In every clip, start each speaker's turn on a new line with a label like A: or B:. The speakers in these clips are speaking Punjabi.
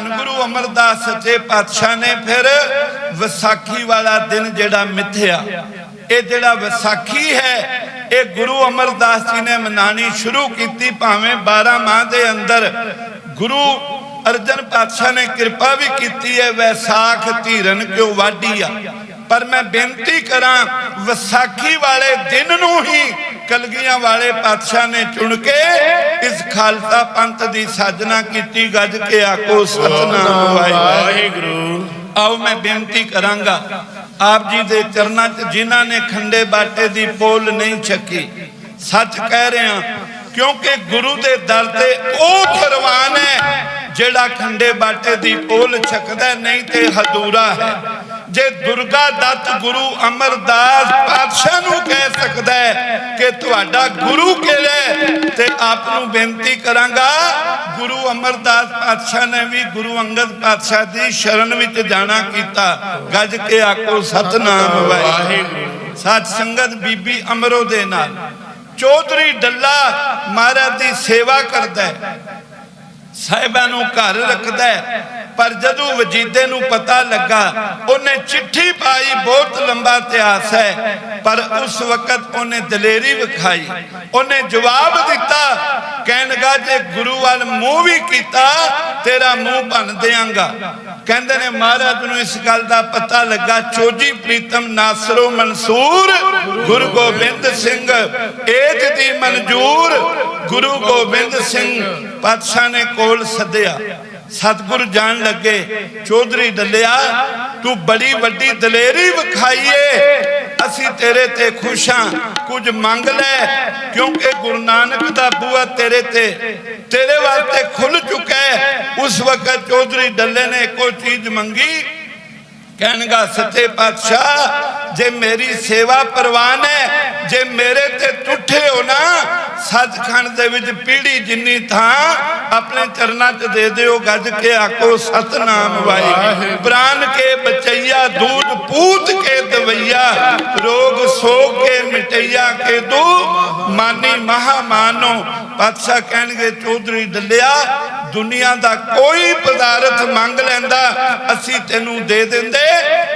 A: ਧੰਨ ਗੁਰੂ ਅਮਰਦਾਸ ਸੱਚੇ ਪਾਤਸ਼ਾਹ ਨੇ ਫਿਰ ਵਿਸਾਖੀ ਵਾਲਾ ਦਿਨ ਜਿਹੜਾ ਮਿੱਥਿਆ। ਇਹ ਜਿਹੜਾ ਵਿਸਾਖੀ ਹੈ, ਇਹ ਗੁਰੂ ਅਮਰਦਾਸ ਜੀ ਨੇ ਮਨਾਣੀ ਸ਼ੁਰੂ ਕੀਤੀ ਭਾਵੇਂ 12 ਮਾਹ ਦੇ ਅੰਦਰ। ਗੁਰੂ ਅਰਜਨ ਪਾਤਸ਼ਾਹ ਨੇ ਕਿਰਪਾ ਵੀ ਕੀਤੀ ਹੈ, ਵੈਸਾਖ ਧੀਰਨ ਕਿਉ ਵਾਢੀ ਆ। ਪਰ ਮੈਂ ਬੇਨਤੀ ਕਰਾਂ, ਵਿਸਾਖੀ ਵਾਲੇ ਦਿਨ ਨੂੰ ਹੀ ਕਲਗੀਆਂ ਵਾਲੇ ਪਾਤਸ਼ਾਹ ਨੇ ਚੁਣ ਕੇ ਇਸ ਖਾਲਸਾ ਪੰਥ ਦੀ ਸਾਜਨਾ ਕੀਤੀ ਗੱਜ ਕੇ ਆਖੋ ਸਤਨਾਮ ਵਾਹਿਗੁਰੂ। ਆਓ ਮੈਂ ਬੇਨਤੀ ਕਰਾਂਗਾ ਆਪ ਜੀ ਦੇ ਚਰਨਾਂ 'ਚ ਜਿਨ੍ਹਾਂ ਨੇ ਖੰਡੇ ਬਾਟੇ ਦੀ ਪੋਲ ਨਹੀਂ ਚੱਕੀ ਸੱਚ ਕਹਿ ਰਿਹਾ ਕਿਉਂਕਿ ਗੁਰੂ ਦੇ ਦਰ ਤੇ ਉਹ ਪਰਵਾਨ ਹੈ ਜਿਹੜਾ ਖੰਡੇ ਬਾਟੇ ਦੀ ਪੋਲ ਛਕਦਾ ਨਹੀਂ ਤੇ ਹਦੂਰਾ ਹੈ। ਜੇ ਦੁਰਗਾ ਦੱਤ ਗੁਰੂ ਅਮਰਦਾਸ ਪਾਤਸ਼ਾਹ ਨੂੰ ਕਹਿ ਸਕਦਾ ਹੈ ਕਿ ਤੁਹਾਡਾ ਗੁਰੂ ਕਿਹੜਾ ਤੇ ਆਪ ਨੂੰ ਬੇਨਤੀ ਕਰਾਂਗਾ, ਗੁਰੂ ਅਮਰਦਾਸ ਪਾਤਸ਼ਾਹ ਨੇ ਵੀ ਗੁਰੂ ਅੰਗਦ ਪਾਤਸ਼ਾਹ ਦੀ ਸ਼ਰਨ ਵਿੱਚ ਜਾਣਾ ਕੀਤਾ। ਗੱਜ ਕੇ ਆਖੋ, ਸਤਨਾਮ ਵਾਹਿਗੁਰੂ। ਸਾਧ ਸੰਗਤ ਬੀਬੀ ਅਮਰੋ ਦੇ ਨਾਲ। ਚੌਧਰੀ ਡੱਲਾ ਮਹਾਰਾਜ ਦੀ ਸੇਵਾ ਕਰਦਾ ਹੈ। ਸਾਹਿਬਾਂ ਨੂੰ ਘਰ ਰੱਖਦਾ ਹੈ। ਪਰ ਜਦੋਂ ਵਜੀਦੇ ਨੂੰ ਪਤਾ ਲੱਗਾ, ਉਹਨੇ ਚਿੱਠੀ ਪਾਈ, ਬਹੁਤ ਲੰਬਾ ਇਤਿਹਾਸ ਹੈ, ਪਰ ਉਸ ਵਕਤ ਉਹਨੇ ਦਲੇਰੀ ਵਿਖਾਈ। ਉਹਨੇ ਜਵਾਬ ਦਿੱਤਾ ਕਹਿਣਗਾ ਜੇ ਗੁਰੂ ਵੱਲ ਮੂੰਹ ਵੀ ਕੀਤਾ, ਤੇਰਾ ਮੂੰਹ ਭੰਨ ਦਿਆਂਗਾ। ਕਹਿੰਦੇ ਨੇ, ਮਹਾਰਾਜ ਨੂੰ ਇਸ ਗੱਲ ਦਾ ਪਤਾ ਲੱਗਾ, ਚੋਜੀ ਪ੍ਰੀਤਮ ਨਾਸਰੋ ਮਨਸੂਰ, ਗੁਰੂ ਗੋਬਿੰਦ ਸਿੰਘ ਏਜ ਦੀ ਮਨਜੂਰ, ਗੁਰੂ ਗੋਬਿੰਦ ਸਿੰਘ ਪਾਤਸ਼ਾਹ ਨੇ ਕੋਲ ਸੱਦਿਆ। ਸਤਿਗੁਰ ਜਾਣ ਲੱਗੇ, ਚੌਧਰੀ ਡੱਲਿਆ, ਤੂੰ ਬੜੀ ਵੱਡੀ ਦਲੇਰੀ ਵਿਖਾਈਏ। ਅਸੀਂ ਤੇਰੇ ਤੇ ਖੁਸ਼ ਹਾਂ ਕੁਝ ਮੰਗ ਲੈ, ਕਿਉਂਕਿ ਗੁਰੂ ਨਾਨਕ ਦਾ ਬੂਆ ਤੇਰੇ ਤੇ, ਤੇਰੇ ਵਾਸਤੇ ਖੁੱਲ ਚੁੱਕਾ ਹੈ। ਉਸ ਵਕਤ ਚੌਧਰੀ ਡੱਲੇ ਨੇ ਕੋਈ ਚੀਜ਼ ਮੰਗੀ? ਕਹਿਣਗਾ, ਸੱਚੇ ਪਾਤਸ਼ਾਹ, ਜੇ ਮੇਰੀ ਸੇਵਾ ਪ੍ਰਵਾਨ ਹੈ, ਜੇ ਮੇਰੇ ਤੇ ਟੁੱਟੇ ਹੋ ਨਾ ਸੱਚਖੰਡ ਦੇ ਵਿੱਚ ਪੀੜੀ ਜਿੰਨੀ ਥਾਂ ਆਪਣੇ ਚਰਨਾਂ 'ਚ ਦੇ ਦਿਓ, ਗੱਜ ਕੇ ਆਖੋ, ਸਤਨਾਮ ਵਾਹਿਗੁਰੂ। ਪ੍ਰਾਨ ਕੇ ਬਚਈਆ ਦੂਧ ਪੂਤ ਕੇ ਦਵਈਆ, ਰੋਗ ਸੋਗ ਕੇ ਮਿਟਈਆ ਕੇ ਦੂ। ਮਾਨੀ ਮਹਾ ਮਾਨੋ ਪਾਤਸ਼ਾਹ ਕਹਿਣਗੇ, ਚੌਧਰੀ ਡੱਲਿਆ ਦੁਨੀਆ ਦਾ ਕੋਈ ਪਦਾਰਥ ਮੰਗ ਲੈਂਦਾ, ਅਸੀਂ ਤੈਨੂੰ ਦੇ ਦਿੰਦੇ।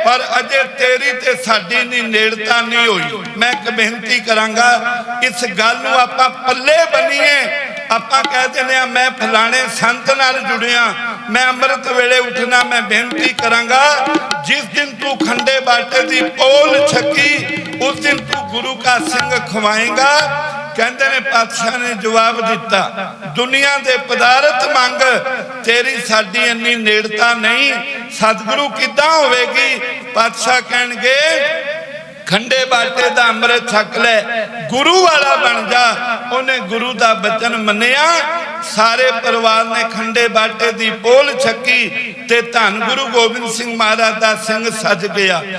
A: ਪਰ ਅਜੇ ਤੇਰੀ ਤੇ ਸਾਡੀ ਨਹੀਂ ਨੇੜਤਾ ਨਹੀਂ ਹੋਈ। ਮੈਂ ਇੱਕ ਬੇਨਤੀ ਕਰਾਂਗਾ, ਇਸ ਗੱਲ ਨੂੰ ਆਪਾਂ ਪੱਲੇ ਬੰਨੀਏ। ਆਪਾਂ ਕਹਿ ਦਿੰਦੇ ਆ ਮੈਂ ਫਲਾਣੇ ਸੰਤ ਨਾਲ ਜੁੜਿਆ। ਮੈਂ ਅੰਮ੍ਰਿਤ ਵੇਲੇ ਉੱਠਣਾ ਮੈਂ ਬੇਨਤੀ ਕਰਾਂਗਾ, ਜਿਸ ਦਿਨ ਤੂੰ ਖੰਡੇ ਬਾਟੇ ਦੀ ਪੋਲ ਛੱਕੀ, ਉਸ ਦਿਨ ਤੂੰ ਗੁਰੂ ਕਾ ਸਿੰਘ ਖਵਾਏਗਾ। ਕਹਿੰਦੇ ਨੇ, ਪਾਤਸ਼ਾਹ ਨੇ ਜਵਾਬ ਦਿੱਤਾ, ਦੁਨੀਆ ਦੇ ਪਦਾਰਥ ਮੰਗ, ਤੇਰੀ ਸਾਡੀ ਇੰਨੀ ਨੇੜਤਾ ਨਹੀਂ, ਸਤਿਗੁਰੂ ਕਿੱਦਾਂ ਹੋਵੇਗੀ? ਪਾਤਸ਼ਾਹ ਕਹਿਣਗੇ, ਖੰਡੇ ਬਾਟੇ ਦਾ ਅੰਮ੍ਰਿਤ ਛਕ ਲੈ, ਗੁਰੂ ਵਾਲਾ ਬਣ ਜਾ। ਉਹਨੇ ਗੁਰੂ ਦਾ ਬਚਨ ਮੰਨਿਆ। ਸਾਰੇ ਪਰਿਵਾਰ ਨੇ ਖੰਡੇ ਬਾਟੇ ਦੀ ਪੋਲ ਛੱਕੀ ਤੇ ਧੰਨ ਗੁਰੂ ਗੋਬਿੰਦ ਸਿੰਘ ਮਹਾਰਾਜ ਦਾ ਸਿੰਘ ਸੱਜ ਗਿਆ।